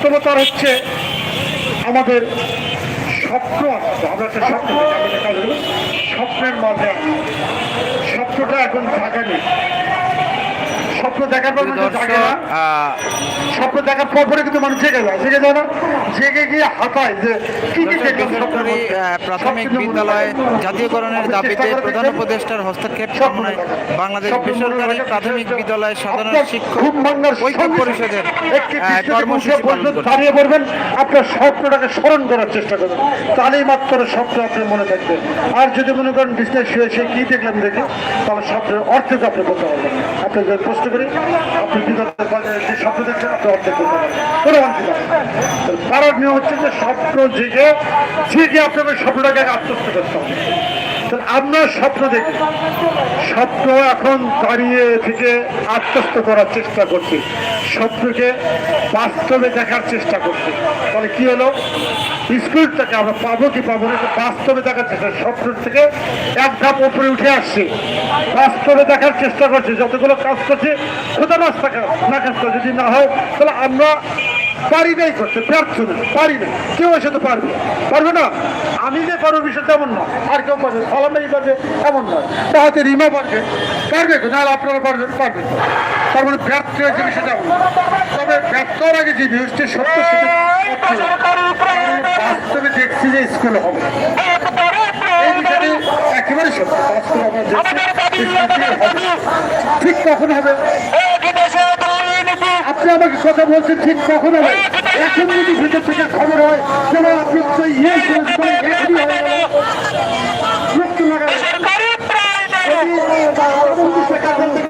বাস্তবতার হচ্ছে আমাদের স্বপ্ন আমরা একটা স্বপ্ন স্বপ্নের মাঝে স্বপ্নটা এখন জায়গা নেই স্বপ্ন দেখার পর স্বপ্ন দেখার পর কিন্তু মানুষ জেগে যায় জেগে যায় না? জেগে গিয়ে হাতায় যে কি কি প্রাথমিক বিদ্যালয় জাতীয়করণের দাবিতে প্রধান উপদেষ্টার হস্তক্ষেপ দেখা। বাংলাদেশ বেসরকারি প্রাথমিক বিদ্যালয় সাধারণ শিক্ষক ঐক্য পরিষদের কর্মসূচি দাঁড়িয়ে পড়বেন। আপনার স্বপ্নটাকে স্মরণ করার চেষ্টা করবেন। তাহলেই মাত্র স্বপ্ন আপনার মনে থাকবে। আর যদি মনে করেন বিজনেস শুয়ে সে কি দেখলাম দেখে তাহলে স্বপ্নের অর্থের আপনি বলতে পারবেন আপনি যদি প্রশ্ন করি। আপনি পারার নিয়ম হচ্ছে যে স্বপ্ন জেগে জেগে আপনাকে স্বপ্নটাকে আত্মস্থ করতে হবে। আপনার স্বপ্ন দেখে। স্বপ্ন এখন দাঁড়িয়ে থেকে আত্মস্থ করার চেষ্টা করছে। স্বপ্নকে বাস্তবে দেখার চেষ্টা করছে। তাহলে কি হলো? স্কুলটাকে আমরা পাবো কি পাবো না বাস্তবে দেখার চেষ্টা স্বপ্ন থেকে এক ধাপ উপরে উঠে আসছে। বাস্তবে দেখার চেষ্টা করছে। যতগুলো কাজ করছে, খোদা রাস্তা না কাজ যদি না হয়, তাহলে আমরা পারি নাই করতে ব্যর্থ না, পারি না কেউ এসে তো পারবে পারবে না? আমি যে পারব বিষয় তেমন না আর কেউ পারবে সালামাই পারবে এমন নয়। তাহাতে রিমা পারবে পারবে তো? নাহলে আপনারা পারবেন পারবে তার মানে ব্যর্থ হয়েছে বিষয়টা এমন। তবে ব্যর্থ হওয়ার আগে যে নিউজটি সত্য। বাস্তবে দেখছি যে স্কুল হবে। একেবারে সত্য। ঠিক কখন হবে? আপনি আমাকে কথা বলছেন, ঠিক কখন হবে? এখন যদি ভিতর থেকে খবর হয় যেন আপনি ইয়ে শুনছেন, এখনই হয়ে গেল। লাগাবে।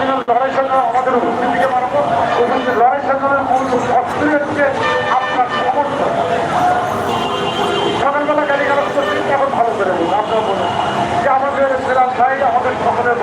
দিনের লড়াই সংগ্রাম আমাদের উপস্থিতিকে মানব। লড়াই সংগ্রামের মূল অস্ত্রই হচ্ছে আপনার সমর্থন সকালবেলা গাড়ি গাড়ি করছি এখন ভালো করে দিন আপনার বলুন যে আমাদের সেরাম ভাই আমাদের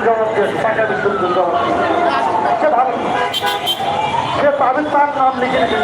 জবাবকে টাকা বিদ্যুতের জবাবকে সে ভালো সে তাদের তার নাম লিখে দিন